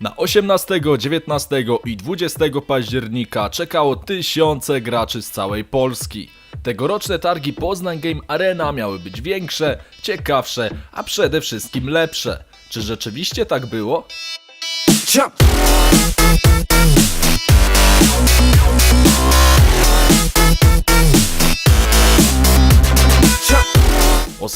Na 18, 19 i 20 października czekało tysiące graczy z całej Polski. Tegoroczne targi Poznań Game Arena miały być większe, ciekawsze, a przede wszystkim lepsze. Czy rzeczywiście tak było? Jump.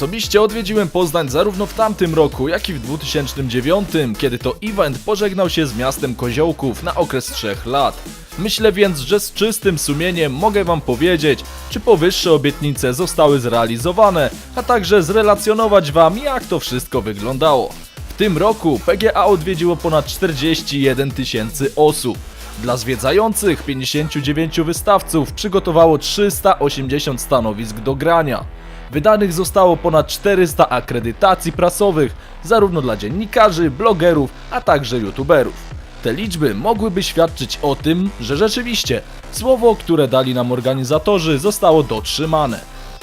Osobiście odwiedziłem Poznań zarówno w tamtym roku, jak i w 2009, kiedy to event pożegnał się z miastem Koziołków na okres 3 lat. Myślę więc, że z czystym sumieniem mogę wam powiedzieć, czy powyższe obietnice zostały zrealizowane, a także zrelacjonować wam jak to wszystko wyglądało. W tym roku PGA odwiedziło ponad 41 tysięcy osób. Dla zwiedzających 59 wystawców przygotowało 380 stanowisk do grania. Wydanych zostało ponad 400 akredytacji prasowych, zarówno dla dziennikarzy, blogerów, a także youtuberów. Te liczby mogłyby świadczyć o tym, że rzeczywiście słowo, które dali nam organizatorzy, zostało dotrzymane.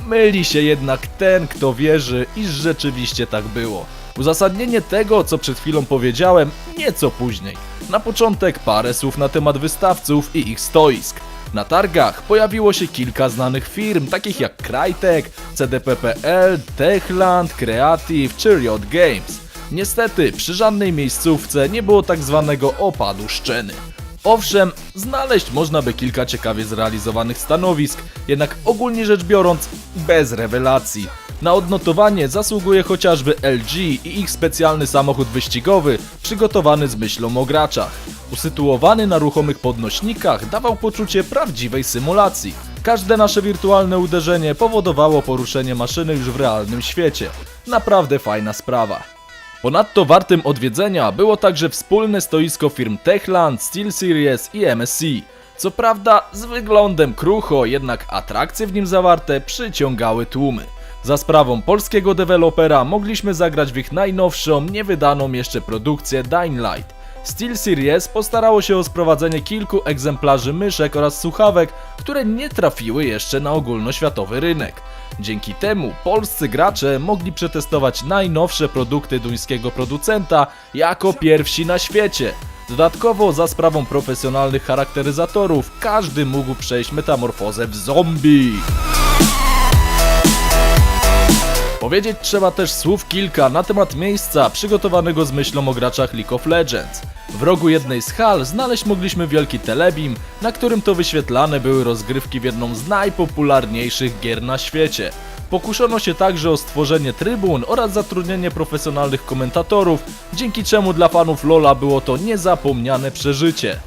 Myli się jednak ten, kto wierzy, iż rzeczywiście tak było. Uzasadnienie tego, co przed chwilą powiedziałem, nieco później. Na początek parę słów na temat wystawców i ich stoisk. Na targach pojawiło się kilka znanych firm, takich jak Crytek, CDPPL, Techland, Creative czy Riot Games. Niestety, przy żadnej miejscówce nie było tak zwanego opadu szczeny. Owszem, znaleźć można by kilka ciekawie zrealizowanych stanowisk, jednak ogólnie rzecz biorąc, bez rewelacji. Na odnotowanie zasługuje chociażby LG i ich specjalny samochód wyścigowy, przygotowany z myślą o graczach. Usytuowany na ruchomych podnośnikach dawał poczucie prawdziwej symulacji. Każde nasze wirtualne uderzenie powodowało poruszenie maszyny już w realnym świecie. Naprawdę fajna sprawa. Ponadto wartym odwiedzenia było także wspólne stoisko firm Techland, SteelSeries i MSC. Co prawda z wyglądem krucho, jednak atrakcje w nim zawarte przyciągały tłumy. Za sprawą polskiego dewelopera mogliśmy zagrać w ich najnowszą, niewydaną jeszcze produkcję Dying Light. SteelSeries postarało się o sprowadzenie kilku egzemplarzy myszek oraz słuchawek, które nie trafiły jeszcze na ogólnoświatowy rynek. Dzięki temu polscy gracze mogli przetestować najnowsze produkty duńskiego producenta jako pierwsi na świecie. Dodatkowo za sprawą profesjonalnych charakteryzatorów każdy mógł przejść metamorfozę w zombie. Powiedzieć trzeba też słów kilka na temat miejsca przygotowanego z myślą o graczach League of Legends. W rogu jednej z hal znaleźć mogliśmy wielki telebim, na którym to wyświetlane były rozgrywki w jedną z najpopularniejszych gier na świecie. Pokuszono się także o stworzenie trybun oraz zatrudnienie profesjonalnych komentatorów, dzięki czemu dla fanów LoLa było to niezapomniane przeżycie.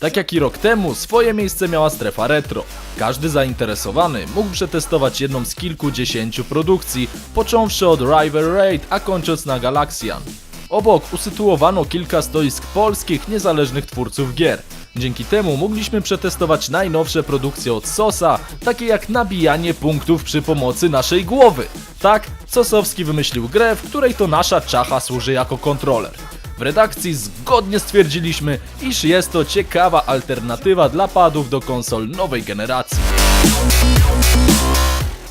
Tak jak i rok temu, swoje miejsce miała strefa retro. Każdy zainteresowany mógł przetestować jedną z kilkudziesięciu produkcji, począwszy od Rival Raid, a kończąc na Galaxian. Obok usytuowano kilka stoisk polskich, niezależnych twórców gier. Dzięki temu mogliśmy przetestować najnowsze produkcje od Sosa, takie jak nabijanie punktów przy pomocy naszej głowy. Tak, Sosowski wymyślił grę, w której to nasza czacha służy jako kontroler. W redakcji zgodnie stwierdziliśmy, iż jest to ciekawa alternatywa dla padów do konsol nowej generacji.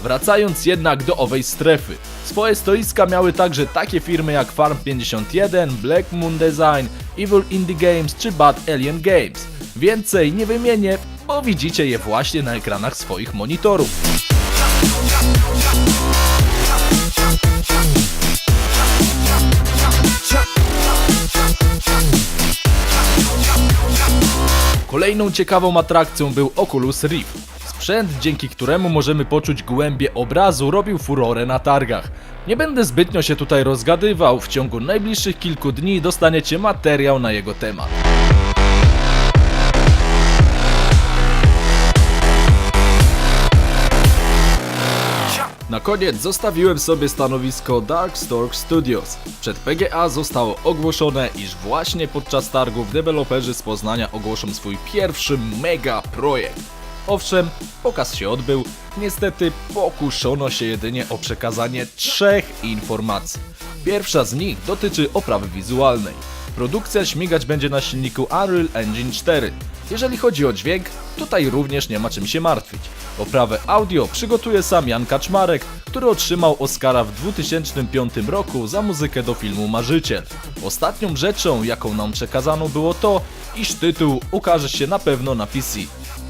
Wracając jednak do owej strefy. Swoje stoiska miały także takie firmy jak Farm51, Black Moon Design, Evil Indie Games czy Bad Alien Games. Więcej nie wymienię, bo widzicie je właśnie na ekranach swoich monitorów. Kolejną ciekawą atrakcją był Oculus Rift. Sprzęt, dzięki któremu możemy poczuć głębię obrazu, robił furorę na targach. Nie będę zbytnio się tutaj rozgadywał, w ciągu najbliższych kilku dni dostaniecie materiał na jego temat. Na koniec zostawiłem sobie stanowisko Darkstork Studios. Przed PGA zostało ogłoszone, iż właśnie podczas targów deweloperzy z Poznania ogłoszą swój pierwszy mega projekt. Owszem, pokaz się odbył, niestety pokuszono się jedynie o przekazanie trzech informacji. Pierwsza z nich dotyczy oprawy wizualnej. Produkcja śmigać będzie na silniku Unreal Engine 4. Jeżeli chodzi o dźwięk, tutaj również nie ma czym się martwić. Oprawę audio przygotuje sam Jan Kaczmarek, który otrzymał Oscara w 2005 roku za muzykę do filmu Marzyciel. Ostatnią rzeczą, jaką nam przekazano było to, iż tytuł ukaże się na pewno na PC.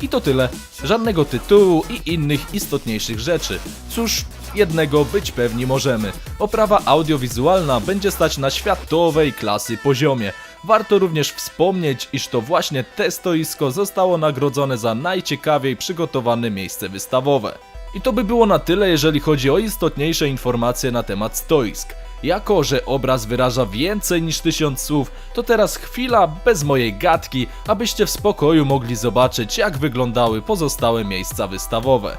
I to tyle. Żadnego tytułu i innych istotniejszych rzeczy. Cóż, jednego być pewni możemy. Oprawa audiowizualna będzie stać na światowej klasy poziomie. Warto również wspomnieć, iż to właśnie te stoisko zostało nagrodzone za najciekawiej przygotowane miejsce wystawowe. I to by było na tyle, jeżeli chodzi o istotniejsze informacje na temat stoisk. Jako, że obraz wyraża więcej niż tysiąc słów, to teraz chwila bez mojej gadki, abyście w spokoju mogli zobaczyć, jak wyglądały pozostałe miejsca wystawowe.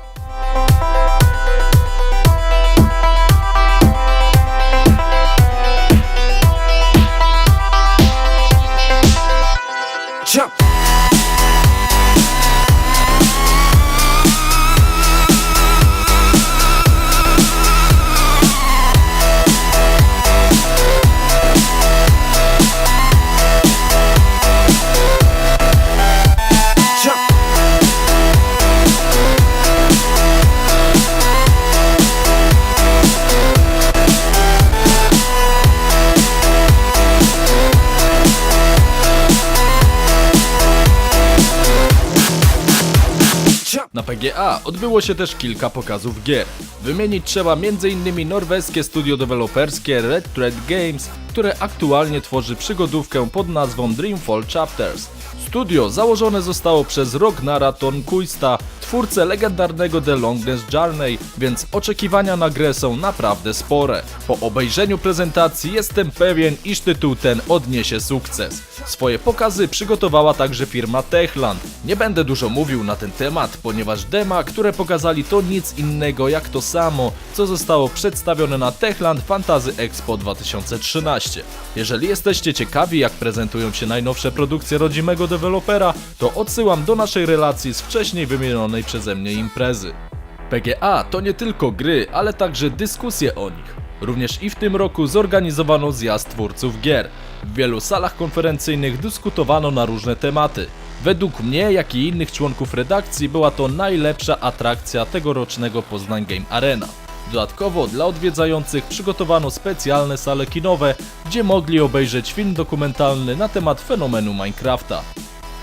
Na PGA odbyło się też kilka pokazów gier. Wymienić trzeba m.in. norweskie studio deweloperskie Red Thread Games, które aktualnie tworzy przygodówkę pod nazwą Dreamfall Chapters. Studio założone zostało przez Rognara Tonkuista, twórcę legendarnego The Longest Journey, więc oczekiwania na grę są naprawdę spore. Po obejrzeniu prezentacji jestem pewien, iż tytuł ten odniesie sukces. Swoje pokazy przygotowała także firma Techland. Nie będę dużo mówił na ten temat, ponieważ dema, które pokazali to nic innego jak to samo, co zostało przedstawione na Techland Fantasy Expo 2013. Jeżeli jesteście ciekawi jak prezentują się najnowsze produkcje rodzimego dewelopera, to odsyłam do naszej relacji z wcześniej wymienionej przeze mnie imprezy. PGA to nie tylko gry, ale także dyskusje o nich. Również i w tym roku zorganizowano zjazd twórców gier. W wielu salach konferencyjnych dyskutowano na różne tematy. Według mnie, jak i innych członków redakcji, była to najlepsza atrakcja tegorocznego Poznań Game Arena. Dodatkowo dla odwiedzających przygotowano specjalne sale kinowe, gdzie mogli obejrzeć film dokumentalny na temat fenomenu Minecrafta.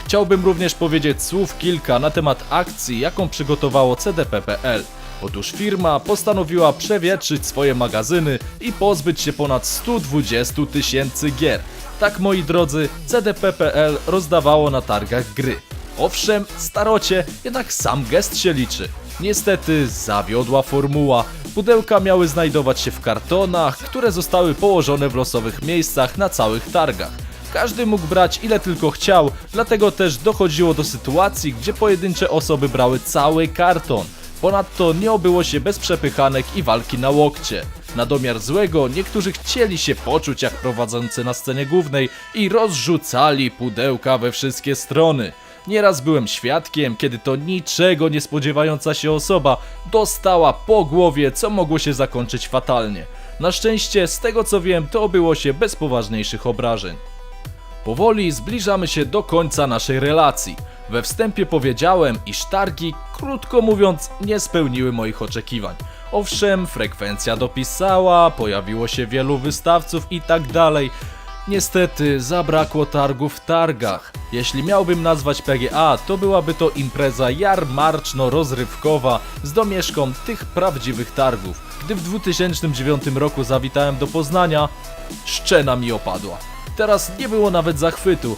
Chciałbym również powiedzieć słów kilka na temat akcji, jaką przygotowało CDP.pl. Otóż firma postanowiła przewietrzyć swoje magazyny i pozbyć się ponad 120 tysięcy gier. Tak moi drodzy, CDP.pl rozdawało na targach gry. Owszem, starocie, jednak sam gest się liczy. Niestety zawiodła formuła. Pudełka miały znajdować się w kartonach, które zostały położone w losowych miejscach na całych targach. Każdy mógł brać ile tylko chciał, dlatego też dochodziło do sytuacji, gdzie pojedyncze osoby brały cały karton. Ponadto nie obyło się bez przepychanek i walki na łokcie. Na domiar złego niektórzy chcieli się poczuć jak prowadzący na scenie głównej i rozrzucali pudełka we wszystkie strony. Nieraz byłem świadkiem, kiedy to niczego nie spodziewająca się osoba dostała po głowie, co mogło się zakończyć fatalnie. Na szczęście, z tego co wiem, to obyło się bez poważniejszych obrażeń. Powoli zbliżamy się do końca naszej relacji. We wstępie powiedziałem, iż targi, krótko mówiąc, nie spełniły moich oczekiwań. Owszem, frekwencja dopisała, pojawiło się wielu wystawców i tak dalej. Niestety, zabrakło targów w targach. Jeśli miałbym nazwać PGA, to byłaby to impreza jarmarczno-rozrywkowa z domieszką tych prawdziwych targów. Gdy w 2009 roku zawitałem do Poznania, szczena mi opadła. Teraz nie było nawet zachwytu.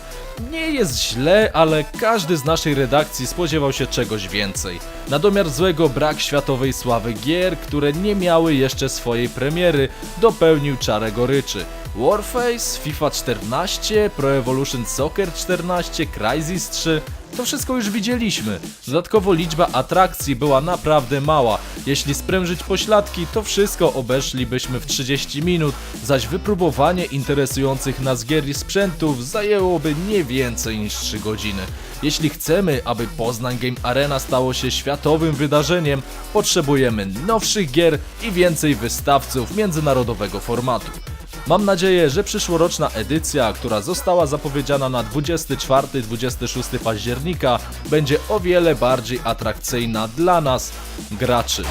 Nie jest źle, ale każdy z naszej redakcji spodziewał się czegoś więcej. Na domiar złego brak światowej sławy gier, które nie miały jeszcze swojej premiery, dopełnił czarę goryczy. Warface, FIFA 14, Pro Evolution Soccer 14, Crysis 3 to wszystko już widzieliśmy. Dodatkowo liczba atrakcji była naprawdę mała. Jeśli sprężyć pośladki, to wszystko obeszlibyśmy w 30 minut, zaś wypróbowanie interesujących nas gier i sprzętów zajęłoby nie więcej niż 3 godziny. Jeśli chcemy, aby Poznań Game Arena stało się światowym wydarzeniem, potrzebujemy nowszych gier i więcej wystawców międzynarodowego formatu. Mam nadzieję, że przyszłoroczna edycja, która została zapowiedziana na 24-26 października, będzie o wiele bardziej atrakcyjna dla nas, graczy.